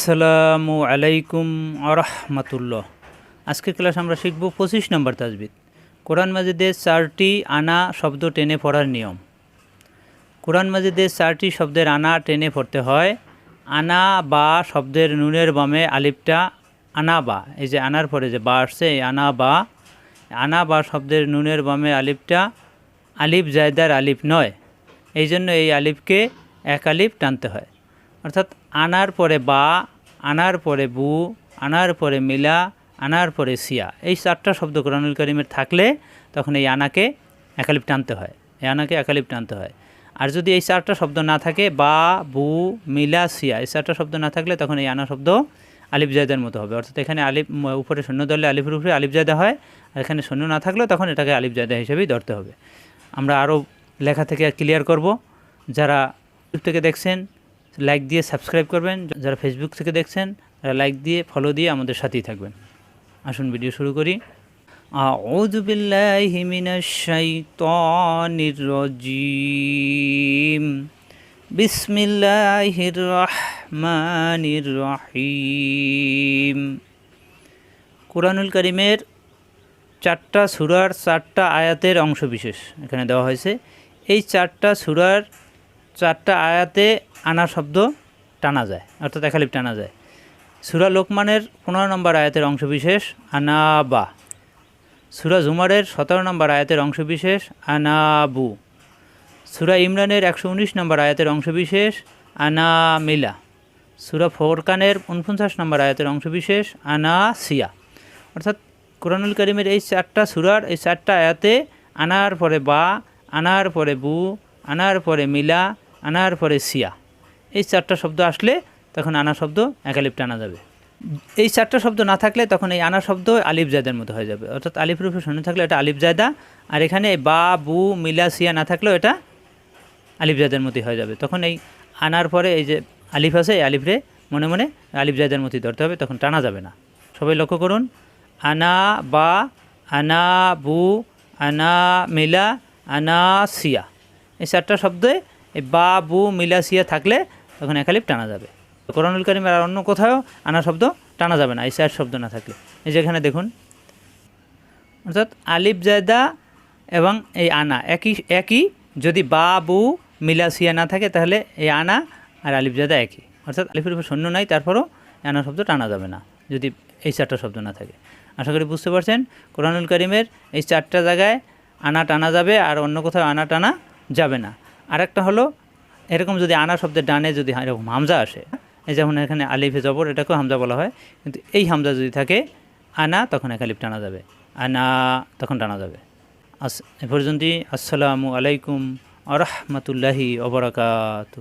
আসসালামু আলাইকুম আরহামাতুল্লাহ। আজকের ক্লাস আমরা শিখব পঁচিশ নম্বর তাজবিদ। কোরআন মাজিদের চারটি আনা শব্দ টেনে পড়ার নিয়ম। কোরআন মাজিদের চারটি শব্দের আনা টেনে পড়তে হয়। আনা, বা শব্দের নুনের বামে আলিফটা আনা, বা। এই যে আনার পরে যে বা আসছে, এই আনা, বা। আনা, বা শব্দের নুনের বামে আলিফটা আলিফ জায়দার আলিফ নয়। এই জন্য এই আলিফকে এক আলিফ টানতে হয়। অর্থাৎ আনার পরে বা, আনার পরে বু, আনার পরে মিলা, আনার পরে সিয়া। এই চারটা শব্দ কোরআনুল করিমের থাকলে তখন এই আনাকে একালিপ টানতে হয়। এই আনাকে একালিপ টানতে হয়। আর যদি এই চারটা শব্দ না থাকে, বা, বু, মিলা, সিয়া, এই চারটা শব্দ না থাকলে তখন এই আনা শব্দ আলিফ জায়দার মতো হবে। অর্থাৎ এখানে আলিফ উপরে শূন্য ধরলে আলিফের উপরে আলিফ জায়দা হয়, আর এখানে শূন্য না থাকলেও তখন এটাকে আলিফ জায়দা হিসেবেই ধরতে হবে। আমরা আরও লেখা থেকে ক্লিয়ার করব। যারা ইউটিউব থেকে দেখছেন লাইক দিয়ে সাবস্ক্রাইব করবেন যারা ফেসবুক থেকে দেখছেন তারা লাইক দিয়ে ফলো দিয়ে আমাদের সাথেই থাকবেন আসুন ভিডিও শুরু করি أعوذ بالله من الشيطان الرجيم بسم الله الرحمن الرحيم কোরআনুল করিমের চারটা সুরার চারটা আয়াতের অংশবিশেষ এখানে দেওয়া হয়েছে এই চারটা সুরার চারটা আয়াতে আনা শব্দ টানা যায়, অর্থাৎ একালিপ টানা যায়। সুরা লোকমানের পনেরো নম্বর আয়াতের অংশবিশেষ, আনাবা। সুরা জুমারের সতেরো নম্বর আয়াতের অংশবিশেষ, আনাবু। সুরা ইমরানের একশো উনিশ নম্বর আয়াতের অংশবিশেষ, আনামিলা। সুরা ফোরকানের উনপঞ্চাশ নম্বর আয়াতের অংশবিশেষ আনা সিয়া অর্থাৎ কোরআনুল করিমের এই চারটা সুরার এই চারটা আয়াতে আনার পরে বা, আনার পরে বু, আনার পরে মিলা, আনার পরে সিয়া। এই চারটা শব্দ আসলে তখন আনা শব্দ একালিপ টানা যাবে। এই চারটা শব্দ না থাকলে তখন এই আনা শব্দ আলিফ জায়দার মতো হয়ে যাবে। অর্থাৎ আলিফ রূপে শূন্য থাকলে এটা আলিফ জায়দা, আর এখানে বা, বু, মিলা, সিয়া না থাকলেও এটা আলিফ জায়দার মতোই হয়ে যাবে। তখন এই আনার পরে এই যে আলিফ আছে, এই আলিফরে মনে মনে আলিফ জায়দার মতোই ধরতে হবে, তখন টানা যাবে না। সবাই লক্ষ্য করুন, আনা, বা, আনা, বু, আনা, মিলা, আনা, সিয়া। এই চারটা শব্দে এই বা, বু, মিলা, সিয়া থাকলে তখন একালিপ টানা যাবে। কোরআনুল করিমের আর অন্য কোথাও আনা শব্দ টানা যাবে না, এই চার শব্দ না থাকলে। এই যেখানে দেখুন, অর্থাৎ আলিফ, জায়দা এবং এই আনা একই একই যদি বা, বু, মিলা, সিয়া না থাকে তাহলে এই আনা আর আলিফ, জায়দা একই। অর্থাৎ আলিফের উপর শূন্য নাই, তারপরও আনা শব্দ টানা যাবে না, যদি এই চারটা শব্দ না থাকে। আশা করি বুঝতে পারছেন, কোরআনুল করিমের এই চারটা জায়গায় আনা টানা যাবে আর অন্য কোথাও আনা টানা যাবে না। আরেকটা হলো এরকম যদি আনা শব্দের ডানে যদি এরকম হামজা আসে, এই যেমন এখানে আলিফে জবর, এটাকেও হামজা বলা হয়, কিন্তু এই হামজা যদি থাকে, আনা, তখন এক একালিফ টানা যাবে। আনা, তখন টানা যাবে। আস এ পর্যন্তই, আসসালামু আলাইকুম আরহামতুল্লাহি অবরাকাতু